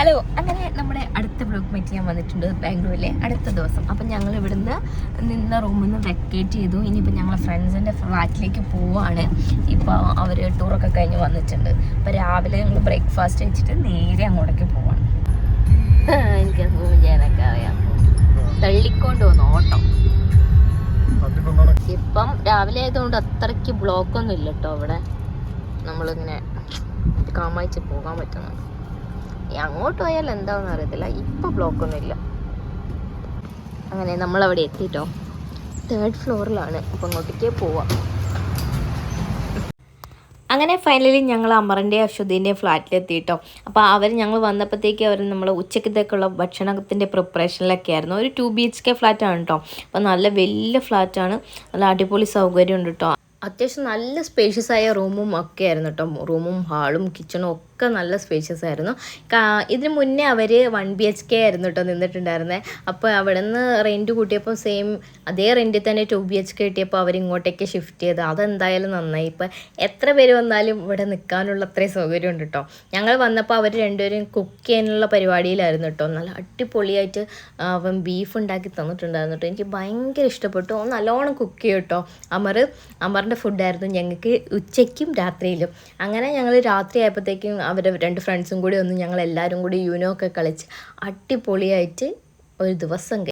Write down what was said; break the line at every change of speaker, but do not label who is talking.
Hello അങ്ങനെ നമ്മുടെ അടുത്ത ബ്ലോഗ് മീറ്റ് ഞാൻ വന്നിട്ടുണ്ട് ബാംഗ്ലൂരിലെ അടുത്ത ദിവസം. അപ്പം ഞങ്ങൾ ഇവിടുന്ന് നിന്ന റൂമിൽ നിന്ന് വെക്കേറ്റ് ചെയ്തു. ഇനിയിപ്പോൾ ഞങ്ങൾ ഫ്രണ്ട്സിന്റെ ഫ്ലാറ്റിലേക്ക് പോവാണ്. ഇപ്പോൾ അവർ ടൂറൊക്കെ കഴിഞ്ഞ് വന്നിട്ടുണ്ട്. അപ്പോൾ രാവിലെ ഞങ്ങൾ ബ്രേക്ക്ഫാസ്റ്റ് കഴിച്ചിട്ട് നേരെ അങ്ങോട്ടേക്ക് പോവാണ്. എനിക്ക് ചെയ്യാനൊക്കെ അറിയാം. തള്ളിക്കൊണ്ട് വന്നു ഓട്ടം. ഇപ്പം രാവിലെ ആയതുകൊണ്ട് അത്രയ്ക്ക് ബ്ലോക്കൊന്നും ഇല്ല കേട്ടോ അവിടെ. നമ്മളിങ്ങനെ കാമായിച്ച് പോകാൻ പറ്റുന്നുണ്ട് അങ്ങോട്ട് പോയാൽ എന്താണെന്ന് അറിയത്തില്ല. ഇപ്പം ബ്ലോക്കൊന്നും ഇല്ല. അങ്ങനെ നമ്മൾ അവിടെ എത്തിട്ടോ. തേർഡ് ഫ്ലോറിലാണ് അപ്പം അങ്ങോട്ടേക്ക് പോവാം. അങ്ങനെ ഫൈനലി ഞങ്ങൾ അമറിന്റെയും അശ്വതിന്റെയും ഫ്ലാറ്റിലെത്തിയിട്ടോ അപ്പോൾ അവർ ഞങ്ങൾ വന്നപ്പോഴത്തേക്ക് അവർ നമ്മൾ ഉച്ചക്കത്തേക്കുള്ള ഭക്ഷണത്തിന്റെ പ്രിപ്പറേഷനിലൊക്കെ ആയിരുന്നു. ഒരു ടു ബി എച്ച് കെ ഫ്ലാറ്റാണ് കേട്ടോ അപ്പോൾ നല്ല വലിയ ഫ്ലാറ്റാണ് നല്ല അടിപൊളി സൗകര്യമുണ്ട് കേട്ടോ അത്യാവശ്യം നല്ല സ്പേഷ്യസ് ആയ റൂമും ഒക്കെ ആയിരുന്നു കേട്ടോ റൂമും ഹാളും കിച്ചണും നല്ല സ്പേഷ്യസ് ആയിരുന്നു. ഇതിന് മുന്നേ അവർ വൺ ബി എച്ച് കെ ആയിരുന്നു കേട്ടോ നിന്നിട്ടുണ്ടായിരുന്നത് അപ്പോൾ അവിടെ നിന്ന് റെന്റ് കൂട്ടിയപ്പോൾ സെയിം അതേ റെന്റിൽ തന്നെ ടു ബി എച്ച് കെ കിട്ടിയപ്പോൾ അവർ ഇങ്ങോട്ടേക്ക് ഷിഫ്റ്റ് ചെയ്ത്. അതെന്തായാലും നന്നായി. ഇപ്പം എത്ര പേര് വന്നാലും ഇവിടെ നിൽക്കാനുള്ള അത്രയും സൗകര്യം ഉണ്ട് കേട്ടോ ഞങ്ങൾ വന്നപ്പോൾ അവർ രണ്ടുപേരും കുക്ക് ചെയ്യാനുള്ള പരിപാടിയിലായിരുന്നു കേട്ടോ നല്ല അടിപൊളിയായിട്ട് അവൻ ബീഫ് ഉണ്ടാക്കി തന്നിട്ടുണ്ടായിരുന്നു കേട്ടോ എനിക്ക് ഭയങ്കര ഇഷ്ടപ്പെട്ടു. നല്ലോണം കുക്ക് ചെയ്യും കേട്ടോ അമർ അമറിന്റെ ഫുഡായിരുന്നു ഞങ്ങൾക്ക് ഉച്ചയ്ക്കും രാത്രിയിലും. അങ്ങനെ ഞങ്ങൾ രാത്രി ആയപ്പോഴത്തേക്കും അവരുടെ രണ്ട് ഫ്രണ്ട്സും കൂടി ഒന്ന് ഞങ്ങൾ എല്ലാവരും കൂടി യൂനോ ഒക്കെ കളിച്ച് അടിപൊളിയായിട്ട് ഒരു ദിവസം